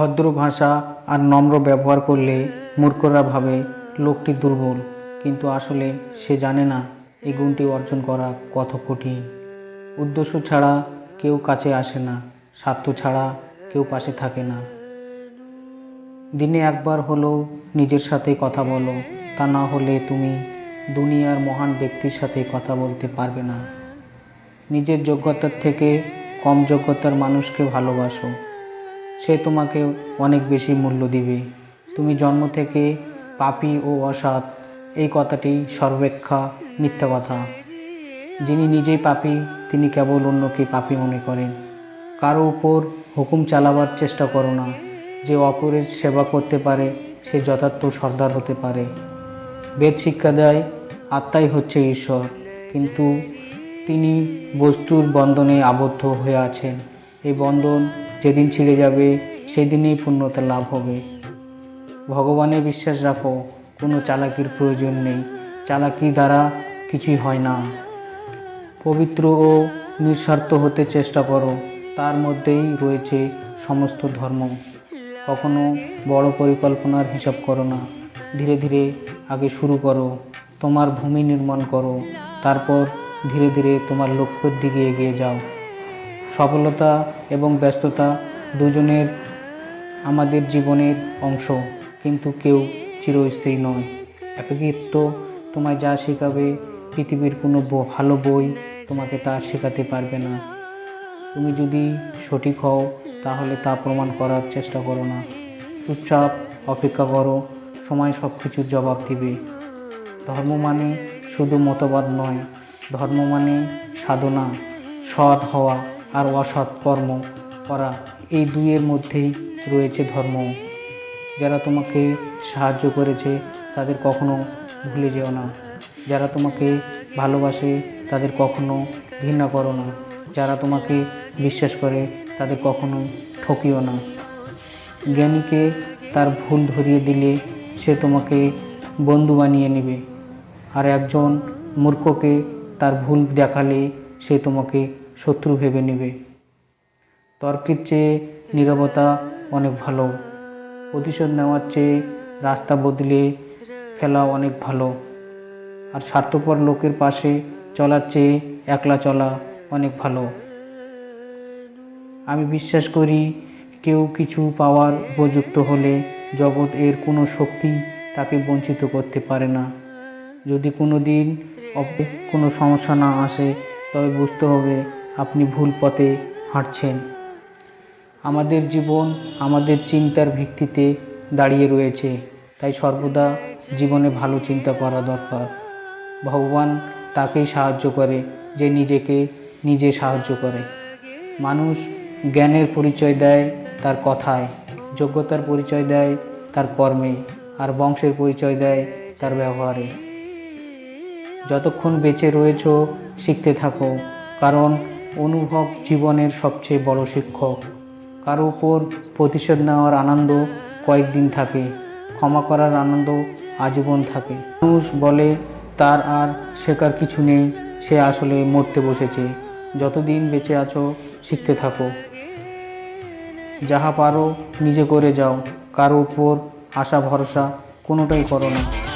ভদ্র ভাষা আর নম্র ব্যবহার করলে মূর্খরা ভাবে লোকটি দুর্বল। কিন্তু আসলে সে জানে না এই গুণটি অর্জন করা কত কঠিন। উদ্দেশ্য ছাড়া কেউ কাছে আসে না, স্বার্থ ছাড়া কেউ পাশে থাকে না। দিনে একবার হলেও নিজের সাথে কথা বলো, তা না হলে তুমি দুনিয়ার মহান ব্যক্তির সাথে কথা বলতে পারবে না। নিজের যোগ্যতার থেকে কম যোগ্যতার মানুষকে ভালোবাসো। সে তোমাকে অনেক বেশি মূল্য দিবে। তুমি জন্ম থেকে পাপী ও অসৎ, এই কথাটি সর্বেক্ষা মিথ্যা কথা। যিনি নিজেই পাপী, তিনি কেবল অন্যকে পাপী মনে করেন। কারও উপর হুকুম চালাবার চেষ্টা করো না। যে অপরের সেবা করতে পারে, সে যথার্থ সর্দার হতে পারে। বেদ শিক্ষা দেয়, আত্মাই হচ্ছে ঈশ্বর। কিন্তু তিনি বস্তুর বন্ধনে আবদ্ধ হয়ে আছেন। এই বন্ধন যেদিন ছিঁড়ে যাবে, সেদিনই পূর্ণতা লাভ হবে। ভগবানে বিশ্বাস রাখো, কোনো চালাকির প্রয়োজন নেই। চালাকি দ্বারা কিছুই হয় না। পবিত্র ও নিঃস্বার্থ হতে চেষ্টা করো, তার মধ্যেই রয়েছে সমস্ত ধর্ম। কখনো বড় পরিকল্পনার হিসাব করো না। ধীরে ধীরে আগে শুরু করো, তোমার ভূমি নির্মাণ করো, তারপর ধীরে ধীরে তোমার লক্ষ্যের দিকে এগিয়ে যাও। সফলতা এবং ব্যস্ততা দুজনের আমাদের জীবনের অংশ, কিন্তু কেউ চিরস্থায়ী নয়। একাকিত্ব তোমায় যা শেখাবে, পৃথিবীর কোনো ভালো বই তোমাকে তা শেখাতে পারবে না। তুমি যদি সঠিক হও, তাহলে তা প্রমাণ করার চেষ্টা করো না। চুপচাপ অপেক্ষা করো, সময় সব কিছুর জবাব দিবে। ধর্ম মানে শুধু মতবাদ নয়, ধর্ম মানে সাধনা, সৎ হওয়া। আর অসৎ কর্ম করা, এই দুইয়ের মধ্যেই রয়েছে ধর্ম। যারা তোমাকে সাহায্য করেছে, তাদের কখনো ভুলে যেও না। যারা তোমাকে ভালোবাসে, তাদের কখনো ঘৃণা করো না। যারা তোমাকে বিশ্বাস করে, তাদের কখনো ঠকিও না। জ্ঞানীকে তার ভুল ধরিয়ে দিলে সে তোমাকে বন্ধু বানিয়ে নেবে। আর একজন মূর্খকে তার ভুল দেখালে সে তোমাকে শত্রু ভেবে নেবে। তর্কের চেয়ে নীরবতা অনেক ভালো। প্রতিশোধ নেওয়ার চেয়ে রাস্তা বদলে ফেলা অনেক ভালো। আর স্বার্থপর লোকের পাশে চলার চেয়ে একলা চলা অনেক ভালো। আমি বিশ্বাস করি, কেউ কিছু পাওয়ার উপযুক্ত হলে জগৎ এর কোনো শক্তি তাকে বঞ্চিত করতে পারে না। যদি কোনো দিন কোনো সমস্যা না আসে, তবে বুঝতে হবে আপনি ভুল পথে হাঁটছেন। আমাদের জীবন আমাদের চিন্তার ভিত্তিতে দাঁড়িয়ে রয়েছে। তাই সর্বদা জীবনে ভালো চিন্তা করা দরকার। ভগবান তাকেই সাহায্য করে যে নিজেকে নিজে সাহায্য করে। মানুষ জ্ঞানের পরিচয় দেয় তার কথায়, যোগ্যতার পরিচয় দেয় তার কর্মে, আর বংশের পরিচয় দেয় তার ব্যবহারে। যতক্ষণ বেঁচে রয়েছ, শিখতে থাকো, কারণ অনুভব জীবনের সবচেয়ে বড় শিক্ষক। কারও উপর প্রতিশোধ নেওয়ার আনন্দ কয়েকদিন থাকে, ক্ষমা করার আনন্দ আজীবন থাকে। মানুষ বলে, তার আর শেখার কিছু নেই, সে আসলে মরতে বসেছে। যতদিন বেঁচে আছো, শিখতে থাকো। যাহা পারো, নিজে করে যাও। কারও উপর আশা, ভরসা কোনোটাই করো না।